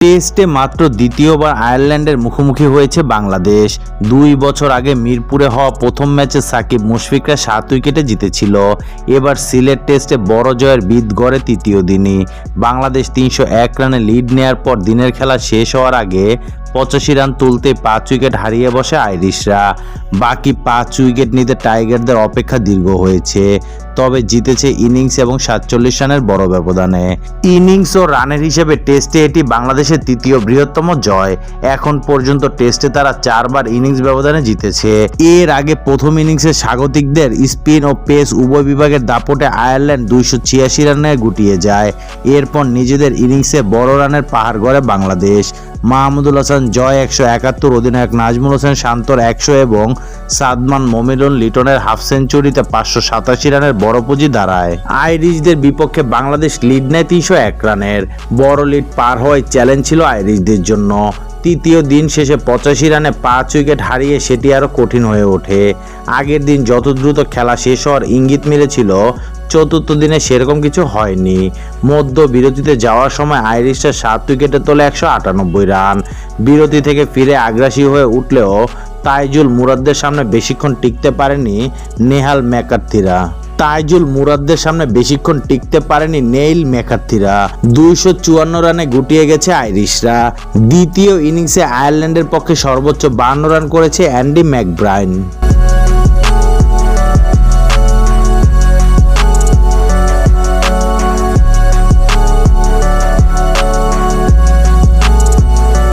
টেস্টে মাত্র দ্বিতীয়বার আয়ারল্যান্ডের মুখোমুখি হয়েছে বাংলাদেশ। দুই বছর আগে মিরপুরে হওয়া প্রথম ম্যাচে সাকিব মুশফিকরা সাত উইকেটে জিতেছিল। এবার সিলেট টেস্টে বড় জয়ের বিদ গড়ে তৃতীয় দিনই। বাংলাদেশ তিনশো এক রানে লিড নেয়ার পর দিনের খেলা শেষ হওয়ার আগে পঁচাশি রান তুলতে পাঁচ উইকেট হারিয়ে বসে আইরিশরা। বাকি পাঁচ উইকেট নিতে টাইগারদের অপেক্ষা দীর্ঘ হয়েছে, তবে জিতেছে ইনিংস এবং সাতচল্লিশ রানের বড় ব্যবধানে। ইনিংস ও রানের হিসেবে টেস্টে এটি বাংলাদেশের তৃতীয় বৃহত্তম জয়। এখন পর্যন্ত টেস্টে তারা চারবার ইনিংস ব্যবধানে জিতেছে। এর আগে প্রথম ইনিংসে স্বাগতিকদের স্পিন ও পেস উভয় বিভাগের দাপটে আয়ারল্যান্ড দুইশো ছিয়াশি রানে গুটিয়ে যায়। এরপর নিজেদের ইনিংসে বড় রানের পাহাড় গড়ে বাংলাদেশ। মাহমুদুল হাসান জয় একশো একাত্তর, অধিনায়ক নাজমুল হোসেন শান্তর একশো এবং সাদমান মমিনুল লিটনের হাফ সেঞ্চুরিতে পাঁচশো সাতাশি রানের বড় পুঁজি দাঁড়ায়। আইরিশদের বিপক্ষে বাংলাদেশ লিড নেয় তিনশো এক রানের। বড় লিড পার হওয়ায় চ্যালেঞ্জ ছিল আইরিশদের জন্য। তৃতীয় দিন শেষে পঁচাশি রানে পাঁচ উইকেট হারিয়ে সেটি আরও কঠিন হয়ে ওঠে। আগের দিন যত দ্রুত খেলা শেষ হওয়ার ইঙ্গিত মিলেছিল চতুর্থ দিনে সেরকম কিছু হয়নি। মধ্য বিরতিতে যাওয়ার সময় আইরিশরা সাত উইকেটে তোলে একশো আটানব্বই রান। বিরতি থেকে ফিরে আগ্রাসী হয়ে উঠলেও তাইজুল মুরাদদের সামনে বেশিক্ষণ টিকতে পারেনি নেহাল ম্যাকার্থিরা। তাইজুল মুরাদদের সামনে বেশিক্ষণ টিকতে পারেনি নেইল ম্যাকার্থিরা। দুইশো চুয়ান্ন রানে গুটিয়ে গেছে আইরিশরা। দ্বিতীয় ইনিংসে আয়ারল্যান্ডের পক্ষে সর্বোচ্চ বান্ন রান করেছে অ্যান্ডি ম্যাকব্রাইন।